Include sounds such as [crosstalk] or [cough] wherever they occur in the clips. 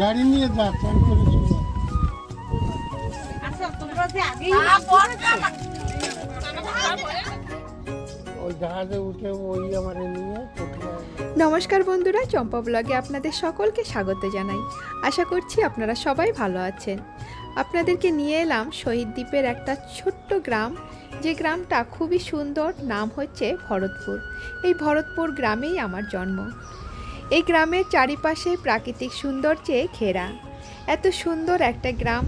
গাড়ি নিয়ে যা চান করে কোথায়? নমস্কার বন্ধুরা চম্পা ব্লগে আপনাদের সকলকে স্বাগত জানাই। আশা করছি আপনারা সবাই ভালো আছেন। আপনাদেরকে নিয়ে এলাম শহীদ দ্বীপের একটা ছোট্ট গ্রাম। যে গ্রামটা খুবই সুন্দর নাম হচ্ছে ভরতপুর। এই ভরতপুর গ্রামেই আমার জন্ম। এই গ্রামের চারিপাশে প্রাকৃতিক সৌন্দর্যে ঘেরা। এত সুন্দর একটা গ্রাম।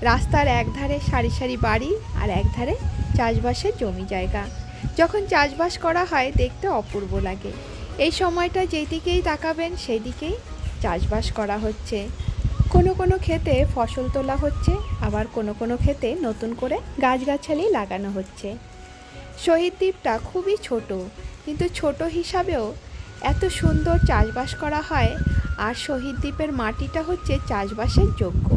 রাস্তার একধারে সারি সারি বাড়ি আর একধারে চাষবাসের জমি জায়গা। যখন চাষবাস করা হয়, দেখতে অপূর্ব লাগে। এই সময়টা যেই দিকেই তাকাবেন সেই দিকেই চাষবাস করা হচ্ছে। কোনো কোনো ক্ষেতে ফসল তোলা হচ্ছে, আবার কোনো কোনো ক্ষেতে নতুন করে গাছগাছালি লাগানো হচ্ছে। শহীদ দ্বীপটা খুবই ছোট, কিন্তু ছোট হিসাবেও এত সুন্দর চাষবাস করা হয়, আর শহীদ দ্বীপের মাটিটা হচ্ছে চাষবাসের যোগ্য।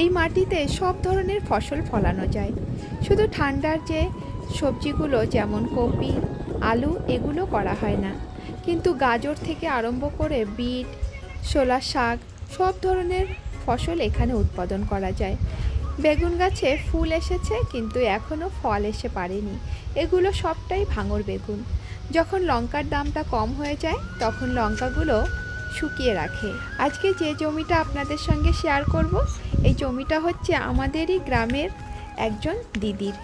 এই মাটিতে সব ধরনের ফসল ফলানো যায়। শুধু ঠান্ডার যে সবজিগুলো যেমন কপি, আলু, এগুলো করা হয় না। কিন্তু গাজর থেকে আরম্ভ করে বিট ছোলা শাক, সব ধরনের ফসল এখানে উৎপাদন করা যায়। বেগুন গাছে ফুল এসেছে, কিন্তু এখনও ফল এসে পারেনি। এগুলো সবটাই ভাঙর বেগুন। যখন লঙ্কার দামটা কম হয়ে যায়, তখন লঙ্কাগুলো শুকিয়ে রাখে। আজকে যে জমিটা আপনাদের সঙ্গে শেয়ার করব, এই জমিটা হচ্ছে আমাদেরই গ্রামের একজন দিদির।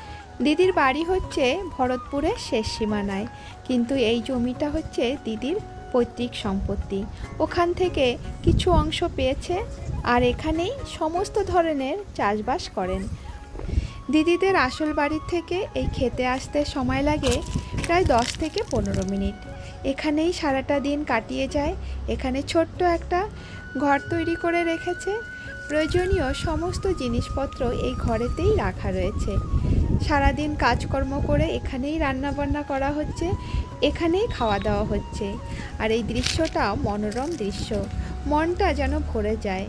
দিদির বাড়ি হচ্ছে ভরতপুরের শেষ সীমানায়, কিন্তু এই জমিটা হচ্ছে দিদির পৈতৃক সম্পত্তি। ওখান থেকে কিছু অংশ পেয়েছে আর এখানেই সমস্ত ধরনের চাষবাস করেন। দিদিদের আসল বাড়ির থেকে এই খেতে আসতে সময় লাগে প্রায় দশ থেকে পনেরো মিনিট। এখানেই সারাটা দিন কাটিয়ে যায়। এখানে ছোট্ট একটা ঘর তৈরি করে রেখেছে। প্রয়োজনীয় সমস্ত জিনিসপত্র এই ঘরেতেই রাখা রয়েছে। সারাদিন কাজকর্ম করে এখানেই রান্নাবান্না করা হচ্ছে, এখানেই খাওয়া দাওয়া হচ্ছে। আর এই দৃশ্যটা মনোরম দৃশ্য। মনটা যেন ভরে যায়।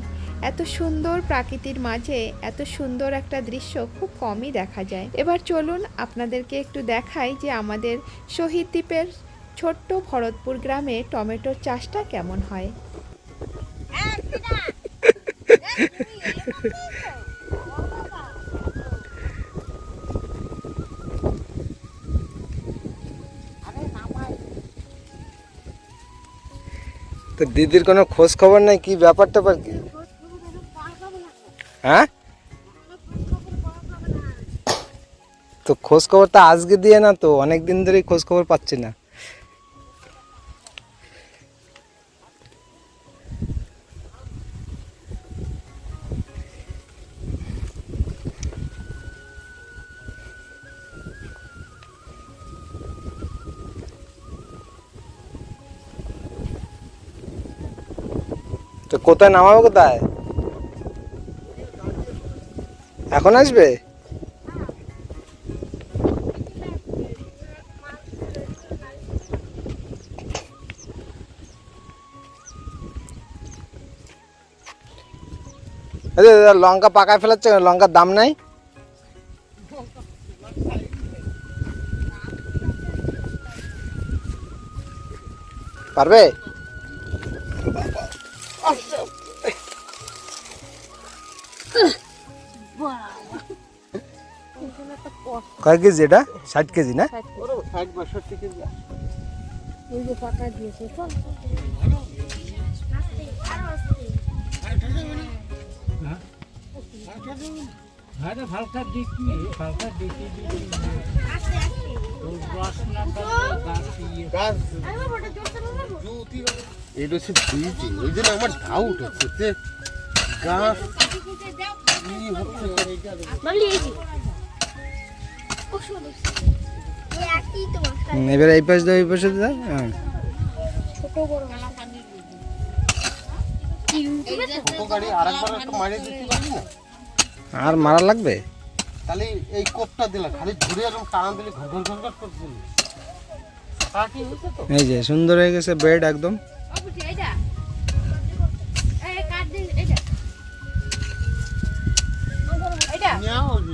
এত সুন্দর প্রাকৃতির মাঝে এত সুন্দর একটা দৃশ্য খুব কমই দেখা যায়। এবার চলুন আপনাদেরকে একটু দেখাই যে আমাদের শহীদ দ্বীপের ছোট্ট ভরতপুর গ্রামে টমেটোর চাষটা কেমন হয়। তো দিদির কোনো খোঁজ খবর নাই? কি ব্যাপার? ট্যাপার কি হ্যাঁ তো খোঁজ খবর তো আজকে দিয়ে না তো অনেক দিন ধরেই খোঁজ খবর পাচ্ছি না। তো কোথায় নামাবো কোথায়? এখন আসবে লঙ্কা পাকায় ফেলাচ্ছে? লঙ্কার দাম নাই পারবে কয় কেজি এটা? ষাট কেজি না? এটা হচ্ছে ধুইছি ওই জন্য আমার ডাউট হচ্ছে যে গাছ কি হচ্ছে? এবার এই পাশ দাও এই পাশে দাও হ্যাঁ ছোট পারবি আর মারা লাগবে তাহলে এই কোপটা দিলাম খালি ঘুরে এরকম টানা দিলে ঘর ঘর ঘর ঘর করছিল এই যে সুন্দর হয়ে গেছে বেড একদম নেওয়া হবে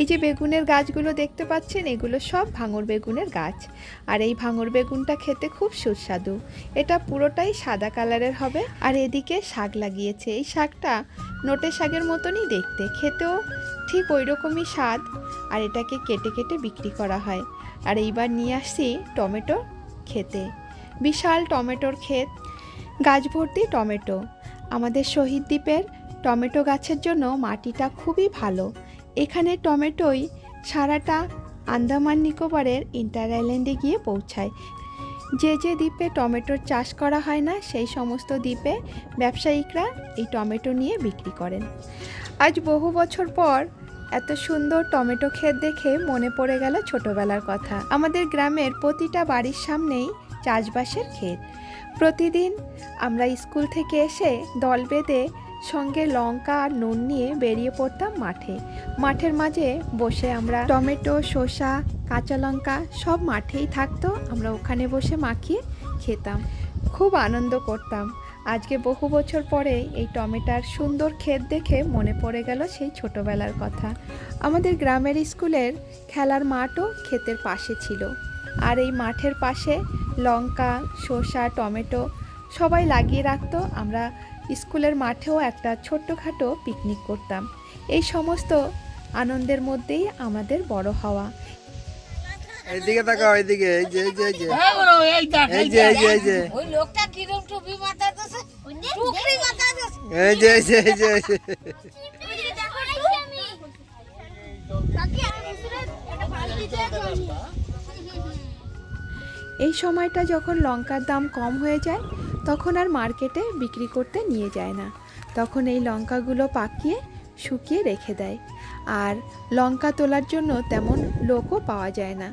এই যে বেগুনের গাছগুলো দেখতে পাচ্ছেন, এগুলো সব ভাঙর বেগুনের গাছ। আর এই ভাঙর বেগুনটা খেতে খুব সুস্বাদু। এটা পুরোটাই সাদা কালারের হবে, আর এদিকে শাক লাগিয়েছে। এই শাকটা নোটে শাকের মতনই দেখতে, খেতেও ঠিক ওই রকমই স্বাদ, আর এটাকে কেটে কেটে বিক্রি করা হয়। আর এইবার নিয়ে আসছি টমেটো খেতে। বিশাল টমেটোর ক্ষেত, গাছ ভর্তি টমেটো। আমাদের শহীদ দ্বীপের টমেটো গাছের জন্য মাটিটা খুবই ভালো। এখানে টমেটোই সারাটা আন্দামান নিকোবরের ইন্টার আইল্যান্ডে গিয়ে পৌঁছায়। যে যে দ্বীপে টমেটোর চাষ করা হয় না, সেই সমস্ত দ্বীপে ব্যবসায়িকরা এই টমেটো নিয়ে বিক্রি করেন। আজ বহু বছর পর এত সুন্দর টমেটো ক্ষেত দেখে মনে পড়ে গেল ছোটবেলার কথা। আমাদের গ্রামের প্রতিটা বাড়ির সামনেই চাষবাসের ক্ষেত। প্রতিদিন আমরা স্কুল থেকে এসে দল বেঁধে সঙ্গে লঙ্কা আর নুন নিয়ে বেরিয়ে পড়তাম মাঠে। মাঠের মাঝে বসে আমরা টমেটো, শসা, কাঁচা লঙ্কা সব মাঠেই থাকতো। আমরা ওখানে বসে মাখিয়ে খেতাম। খুব আনন্দ করতাম। আজকে বহু বছর পরে এই টমেটার সুন্দর ক্ষেত দেখে মনে পড়ে গেল সেই ছোটবেলার কথা। আমাদের গ্রামের স্কুলের খেলার মাঠও ক্ষেতের পাশে ছিল। আর এই মাঠের পাশে লঙ্কা, শসা, টমেটো সবাই লাগিয়ে রাখতো। আমরা স্কুলের মাঠেও একটা ছোট্টখাটো পিকনিক করতাম। এই সমস্ত আনন্দের মধ্যেই আমাদের বড় হওয়া। এইদিকে তাকাও এইদিকে এই যে এই যে এই যে। এই দেখ এই যে এই যে এই যে। ওই লোকটা কিরম টুপি মাথায় দিয়েছে এই যে এই যে এই যে এই যে। এই সময়টা যখন লঙ্কার দাম কম হয়ে যায় তখন আর মার্কেটে বিক্রি করতে নিয়ে যায় না। তখন এই লঙ্কাগুলো পাকিয়ে শুকিয়ে রেখে দেয়। আর লঙ্কা তোলার জন্য তেমন লোকও পাওয়া যায় না।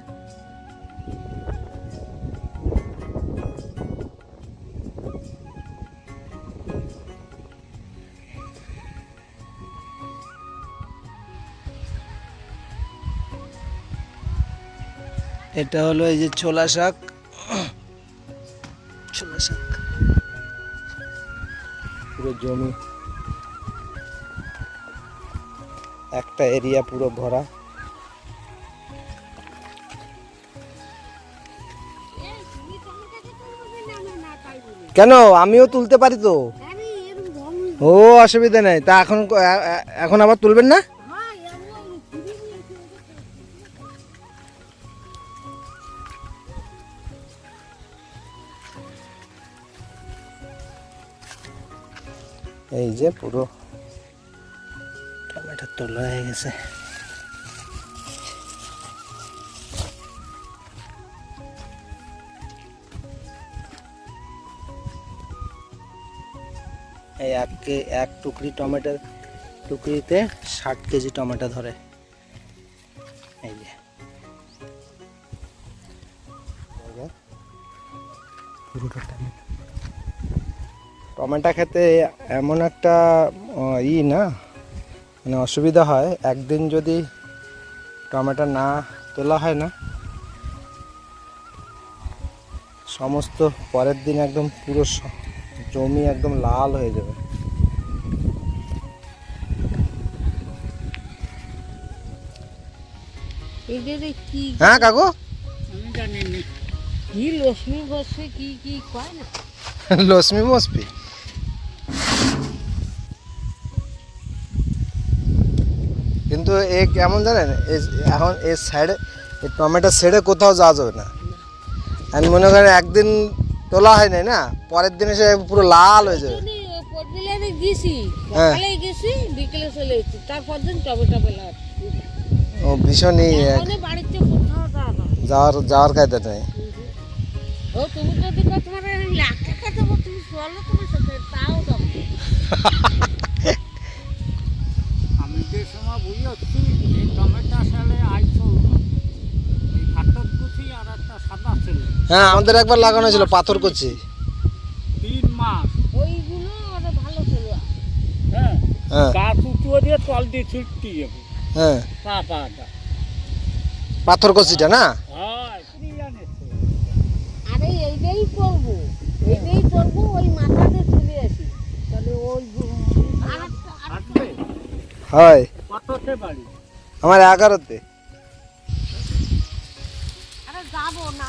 এটা হলো এই যে ছোলা শাক। জমি। একটা এরিয়া পুরো ভরা। কেন? আমিও তুলতে পারি তো? ও অসুবিধা নেই। তা এখন এখন আবার তুলবেন না? যে পুরো টমেটো তোলা হয়ে গেছে। এই এক এক টুকরি টমেটোর টুকরিতে ষাট কেজি টমেটো ধরে। টমেটো খেতে এমন একটা ই না মানে অসুবিধা হয় একদিন যদি টমেটো না তোলা হয় না সমস্ত পরের দিন একদম পুরো জমি একদম লাল হয়ে যাবে। হ্যাঁ কাকু? কি লক্ষ্মী বসে কি কি কয় না? লক্ষ্মী মসপি এ কেমন জানেন? এ- এখন এর সাইডে এই টমেটো ছেড়ে কোথাও যাওয়া যাবে না। আমি মনে করেন একদিন তোলা হয় নাই না পরের দিন এসে পুরো লাল হয়ে যাবে। হ্যাঁ। ও ভীষণই যাওয়ার যাওয়ার কায়দা নেই। তুমি যদি কত লাখ টাকা দেবো তুমি চলো তোমার সাথে তাও দেবো [laughs] হ্যাঁ আমাদের একবার লাগানো ছিল পাথর করছে ওইগুলো ভালো ছিল। হ্যাঁ, হ্যাঁ। দিয়ে হ্যাঁ। পাথর কচিটা না? আরে এইটাই করব এইটাই করব ওই চলে তাহলে ওই আমার এগারোতে। আরে যাব না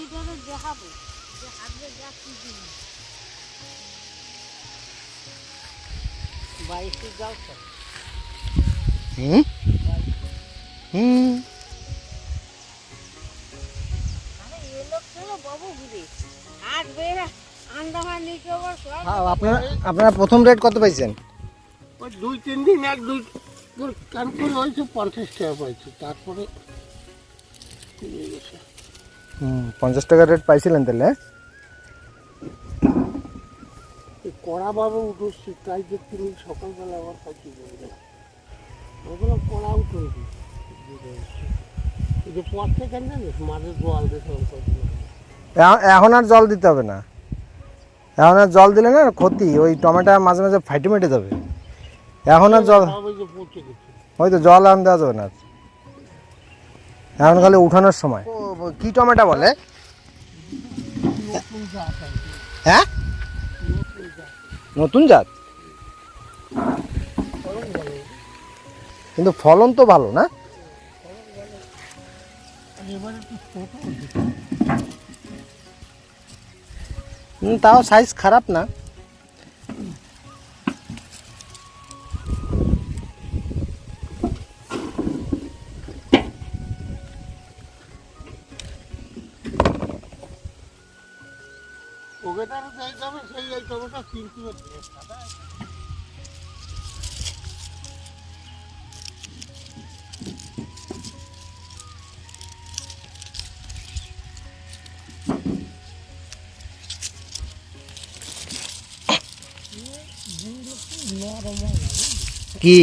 নাতিদের দেখাবো যে হাতে কি। বাইশে যাও তো। হুম হুম সব আপনারা আপনারা প্রথম রেট কত পাইছেন? ওই দুই তিন দিন এক দুই কান করে হয়েছে পঞ্চাশ টাকা পাইছে। তারপরে পঞ্চাশ টাকা রেট পাইছিলেন তাহলে? এই কড়াভাবে উঠেছি তাই দেখতে নেই সকালবেলা আবার যাবে ওগুলো কড়া উঠেছি যে পথ থেকে জানিস মাঝে জল দেখে এখন আর জল দিতে হবে না। এখন আর জল দিলে না ক্ষতি ওই টমেটো মাঝে মাঝে ফাইটে মেটে যাবে। এখন আর জল ওই তো জল আন দেওয়া যাবে না। এখন খালি উঠানোর সময়। কি টমেটো বলে? হ্যাঁ? নতুন জাত? কিন্তু ফলন তো ভালো, না? তাও সাইজ খারাপ না। তার যাই যাবে সেই এই টমেটো কিনতে কি?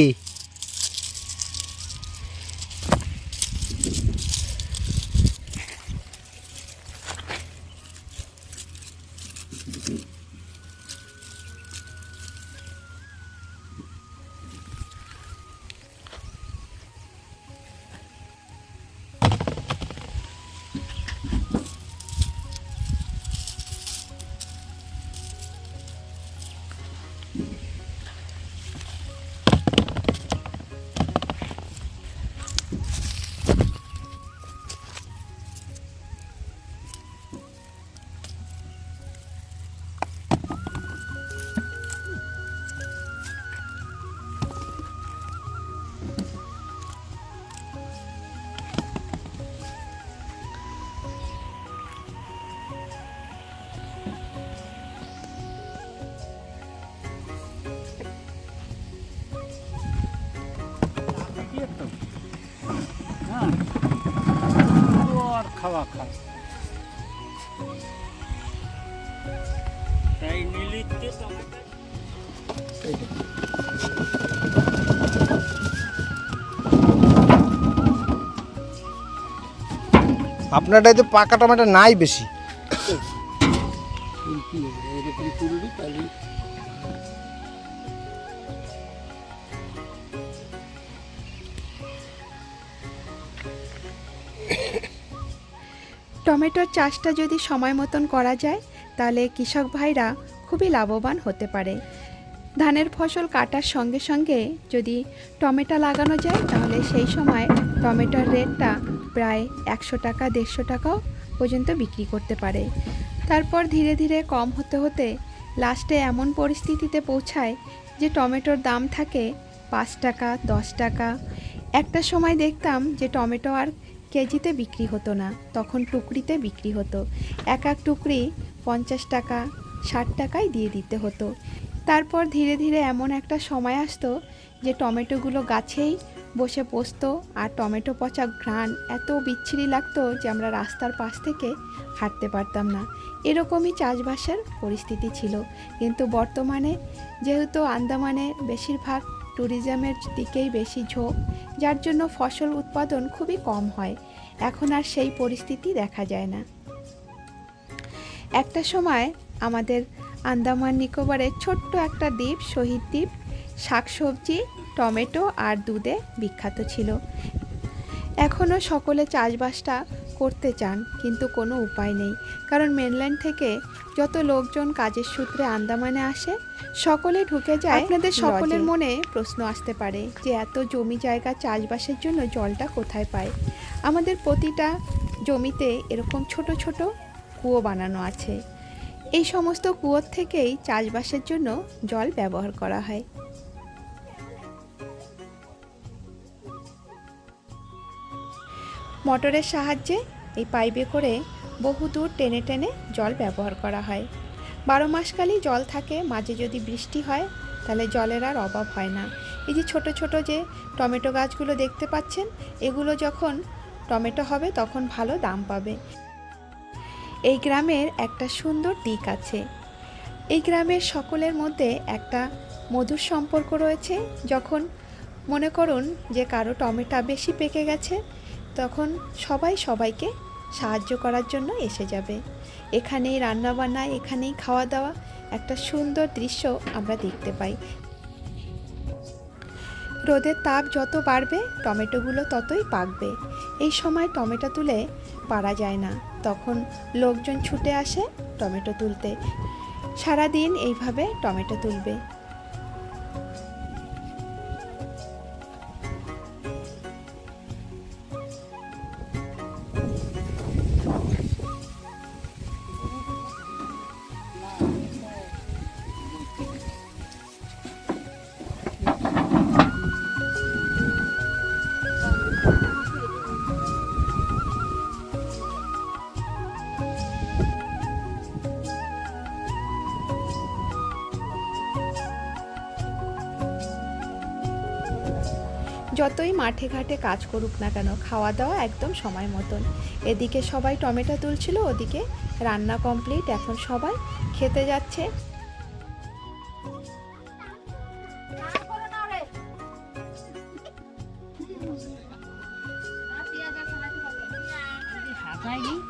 আপনারটাই তো পাকা টমেটো নাই বেশি। টমেটোর চাষটা যদি সময় মতন করা যায়, তাহলে কৃষক ভাইরা খুবই লাভবান হতে পারে। ধানের ফসল কাটার সঙ্গে সঙ্গে যদি টমেটো লাগানো যায়, তাহলে সেই সময় টমেটোর রেটটা প্রায় একশো টাকা, দেড়শো টাকাও পর্যন্ত বিক্রি করতে পারে। তারপর ধীরে ধীরে কম হতে হতে লাস্টে এমন পরিস্থিতিতে পৌঁছায় যে টমেটোর দাম থাকে পাঁচ টাকা, দশ টাকা। একটা সময় দেখতাম যে টমেটো আর কেজিতে বিক্রি হতো না, তখন টুকরিতে বিক্রি হতো। এক এক টুকরি পঞ্চাশ টাকা, ষাট টাকায় দিয়ে দিতে হতো। তারপর ধীরে ধীরে এমন একটা সময় আসতো যে টমেটোগুলো গাছেই বসে পচতো আর টমেটো পচা ঘ্রাণ এত বিচ্ছিরি লাগতো যে আমরা রাস্তার পাশ থেকে হাঁটতে পারতাম না। এরকমই চাষবাসের পরিস্থিতি ছিল। কিন্তু বর্তমানে যেহেতু আন্দামানে বেশিরভাগ ট্যুরিজমের দিকেই বেশি ঝোঁক, যার জন্য ফসল উৎপাদন খুবই কম হয়। এখন আর সেই পরিস্থিতি দেখা যায় না। একটা সময় আমাদের আন্দামান নিকোবরের ছোট্ট একটা দ্বীপ শহীদ দ্বীপ। শাকসবজি টমেটো আর দুধে বিখ্যাত ছিল। এখনও সকলে চাষবাসটা করতে চান কিন্তু কোনো উপায় নেই। কারণ মেনল্যান্ড থেকে যত লোকজন কাজের সূত্রে আন্দামানে আসে সকলে ঢুকে যায় আপনাদের সকলের মনে প্রশ্ন আসতে পারে যে এত জমি জায়গা চাষবাসের জন্য জলটা কোথায় পায়? আমাদের প্রতিটা জমিতে এরকম ছোট ছোট কুয়ো বানানো আছে। এই সমস্ত কুয়োর থেকেই চাষবাসের জন্য জল ব্যবহার করা হয়। মোটরের সাহায্যে এই পাইপে করে বহু দূর টেনে টেনে জল ব্যবহার করা হয়। বারো মাসকালই জল থাকে, মাঝে যদি বৃষ্টি হয়, তাহলে জলের আর অভাব হয় না। এই যে ছোট ছোট যে টমেটো গাছগুলো দেখতে পাচ্ছেন, এগুলো যখন টমেটো হবে, তখন ভালো দাম পাবে। এই গ্রামের একটা সুন্দর দিক আছে। এই গ্রামের সকলের মধ্যে একটা মধুর সম্পর্ক রয়েছে। যখন মনে করুন যে কারও টমেটো বেশি পেকে গেছে, তখন সবাই সবাইকে সাহায্য করার জন্য এসে যাবে। এখানেই রান্নাবান্না, এখানেই খাওয়া দাওয়া একটা সুন্দর দৃশ্য আমরা দেখতে পাই। রোদের তাপ যত বাড়বে, টমেটোগুলো ততই পাকবে। এই সময় টমেটো তুলে পারা যায় না। তখন লোকজন ছুটে আসে টমেটো তুলতে। সারাদিন এইভাবে টমেটো তুলবে। মাঠে ঘাটে কাজ করুক না কেন খাওয়া দাওয়া একদম সময় মতন। এদিকে সবাই টমেটো তুলছিল ওদিকে রান্না কমপ্লিট এখন সবাই খেতে যাচ্ছে।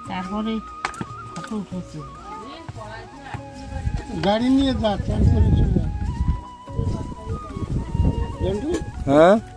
তারপরে ফটো উঠেছে গাড়ি নিয়ে যা? হ্যাঁ গাড়ি নিয়ে ঘরে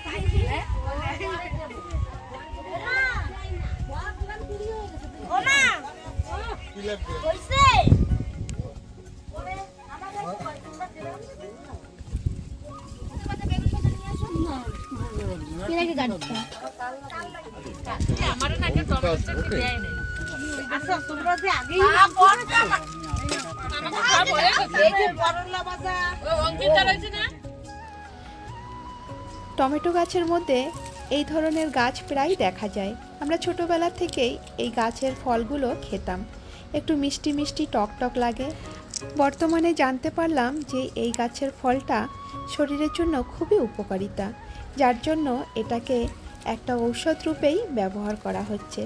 টমেটো গাছের মধ্যে এই ধরনের গাছ প্রায় দেখা যায়। আমরা ছোটবেলা থেকেই এই গাছের ফলগুলো খেতাম। একটু মিষ্টি মিষ্টি টক টক লাগে। বর্তমানে জানতে পারলাম যে এই গাছের ফলটা শরীরের জন্য খুবই উপকারিতা, যার জন্য এটাকে একটা ঔষধ রূপেই ব্যবহার করা হচ্ছে।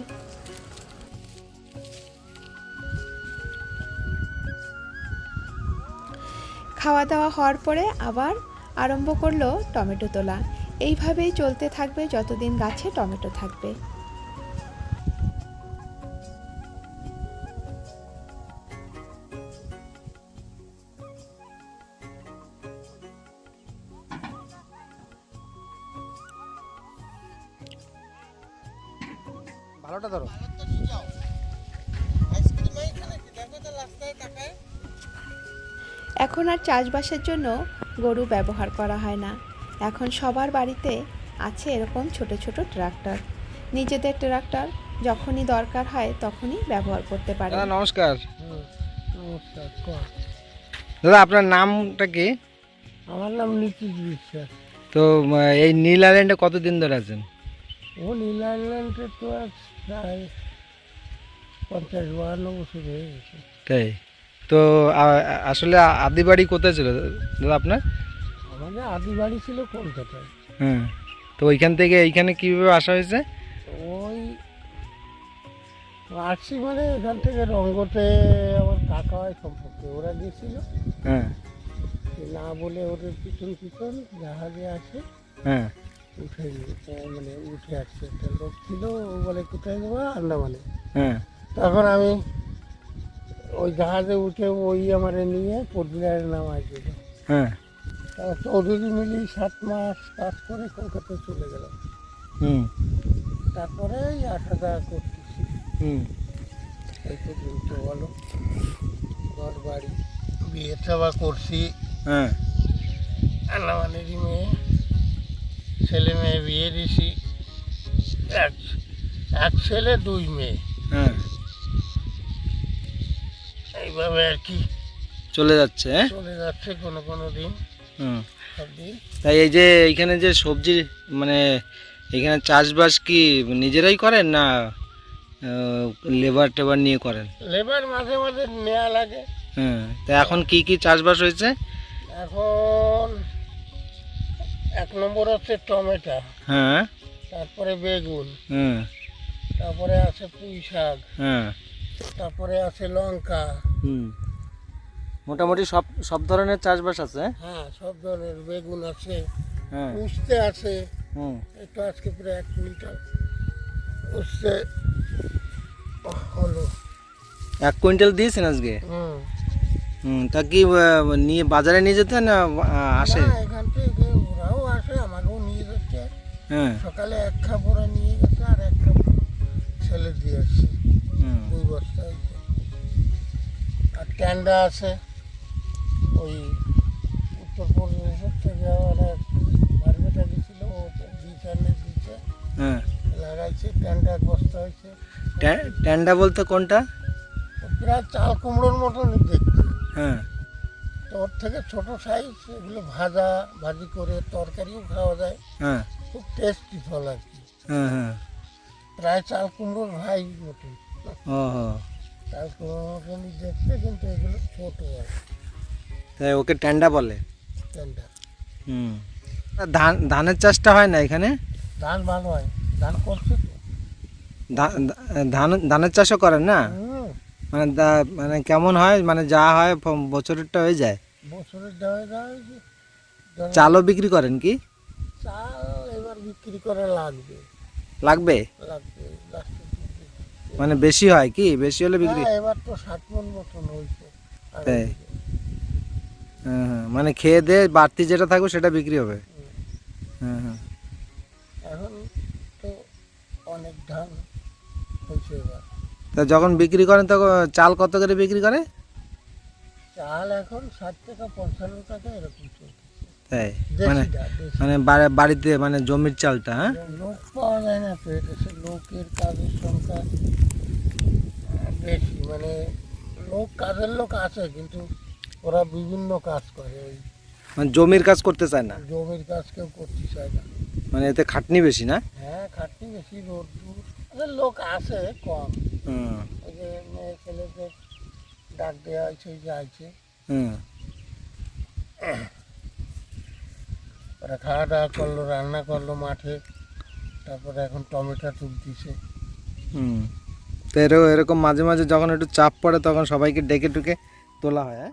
খাওয়া দাওয়া হওয়ার পরে আবার আরম্ভ করল টমেটো তোলা। এইভাবেই চলতে থাকবে যতদিন গাছে টমেটো থাকবে। চাষবাসের জন্য গরু ব্যবহার করা হয় না। এখন সবার বাড়িতে আছে এরকম ছোট ছোট ট্রাক্টর। নিজেদের ট্রাক্টর যখনই দরকার হয় তখনই ব্যবহার করতে পারে দাদা নমস্কার। নমস্কার দাদা আপনার নামটা কি? আমার নাম নীতিশ বিশ্বাস। তো এই নীল আইল্যান্ডে কতদিন ধরে আছেন? ও নীল আইল্যান্ডে তো আর প্রায় পঞ্চাশ বাহান্ন বছর হয়ে গেছে। তাই? তো আসলে আদি বাড়ি কোথায় ছিল? দাদা আপনার? আমাদের আদি বাড়ি ছিল কলকাতায়। হ্যাঁ তো ওইখান থেকে এইখানে কীভাবে আসা হয়েছে? ওই আসছি মানে এখান থেকে রঙ্গতে আমার কাকা হয় সম্পর্কে ওরা গিয়েছিল হ্যাঁ। না বলে ওদের পিছন পিছন জাহাজে আসে হ্যাঁ। উঠে মানে উঠে আসছে। একটা লোক ছিল ও বলে কোথায় যাব? আন্দামানে। হ্যাঁ। তখন আমি ওই জাহাজে উঠে ওই আমারে নিয়ে কোচবিহারের নাম আসছিল হ্যাঁ। চৌধুরী মিলি সাত মাস কাজ করে কলকাতায় চলে গেলাম হুম। তারপরে আসা যাওয়া করতেছি। হুম। এই পর্যন্ত বলো ঘর বাড়ি বিয়ে চাবা করছি। হ্যাঁ। আন্দামানেরই মেয়ে। ছেলে মেয়ে বিয়ে দিছি। এক এক ছেলে দুই মেয়ে। হ্যাঁ। এইভাবে আর কি চলে যাচ্ছে হ্যাঁ? চলে যাচ্ছে কোনো কোনো দিন। হুম। সব দিন। তাই এই যে এইখানে যে সবজি মানে এখানে চাষবাস কি নিজেরাই করেন না লেবার টেবার নিয়ে করেন? লেবার মাঝে মাঝে নেওয়া লাগে। হ্যাঁ তা এখন কি কি চাষবাস হয়েছে? এখন এক নম্বর হচ্ছে টমেটো হ্যাঁ। তারপরে বেগুন হুম। তারপরে আছে পুঁই শাক হ্যাঁ তারপরে আছে লঙ্কা। হুম। মোটামুটি সব সব ধরনের চাষবাস আছে হ্যাঁ? সব ধরনের বেগুন আছে হ্যাঁ। উঠতে আছে হুম। একটু আজকে প্রায় এক কুইন্টাল। উঠতে হলো। এক কুইন্টাল দিয়েছেন আজকে? হুম। হুম তা কি নিয়ে বাজারে নিয়ে যেতে না আসে? এখান থেকে ওরাও আসে আমাকেও নিয়ে যাচ্ছে। হ্যাঁ। সকালে এক খাপ ওরা নিয়ে গেছে আর এক খাপ ছেলে দিয়ে আসছে। বস্তা আর ট্যান্ডা আছে ওই উত্তরপ্রদেশের থেকে ওরা মার্কেটে গেছিল ও বীজ আনে দিচ্ছে হ্যাঁ। লাগাইছে ট্যান্ডা এক বস্তা হয়েছে। ট্যা- ট্যান্ডা বলতে কোনটা? প্রায় চাল কুমড়োর মতনই দেখতে। হ্যাঁ। তো ওর থেকে ছোট সাইজ এগুলো ভাজা ভাজি করে তরকারিও খাওয়া যায়। হ্যাঁ। খুব টেস্টি ফল আর কি। হ্যাঁ হ্যাঁ। প্রায় চাল কুমড়োর ভাই মতন ও হো চাল দেখতে কিন্তু এগুলো ছোট আর তাই ওকে ট্যান্ডা বলে? ট্যান্ডা হুম। ধান ধানের চাষটা হয় না এখানে? ধান ভালো হয়। ধান করছে তো। ধা- ধা- ধান ধানের চাষও করেন না? মানে মানে কেমন হয়? মানে যা হয় বছরেরটা হয়ে যায়? দেওয়া যায় চালও বিক্রি করেন কি? চাল এবার বিক্রি করা লাগবে লাগবে। মানে বেশি হয় কি? বেশি হলে বিক্রি? হ্যাঁ, এবার তো ষাট মন মতন হয়েছে তাই? হ্যাঁ হ্যাঁ মানে খেয়ে দিয়ে বাড়তি যেটা থাকবে সেটা বিক্রি হবে? হ্যাঁ হ্যাঁ। এখন তো অনেক ধান হয়েছে এবার। তা যখন বিক্রি করেন তখন চাল কত করে বিক্রি করে? চাল এখন ষাট টাকা পঞ্চান্ন টাকা এরকম চলছে। তাই? মানে মানে বাড়িতে মানে জমির চালটা হ্যাঁ? লোক পাওয়া যায় না তো লোকের কাজের সংখ্যা বেশি। মানে লোক কাজের লোক আছে কিন্তু ওরা বিভিন্ন কাজ করে। ওই মানে জমির কাজ করতে চায় না? জমির কাজ কেউ করতে চায় না। মানে এতে খাটনি বেশি না? হ্যাঁ খাটনি বেশি রোদ দূর। লোক আছে কম। হুম। ওই যে মেয়ে ছেলেদের ডাক দেওয়া হয়েছে যে আছে হুম। ওরা খাওয়া দাওয়া করল, রান্না করল মাঠে। তারপরে এখন টমেটো দিছে। হুম। তো এরকম এরকম মাঝে মাঝে যখন একটু চাপ পড়ে, তখন সবাইকে ডেকে টুকে তোলা হয় হ্যাঁ?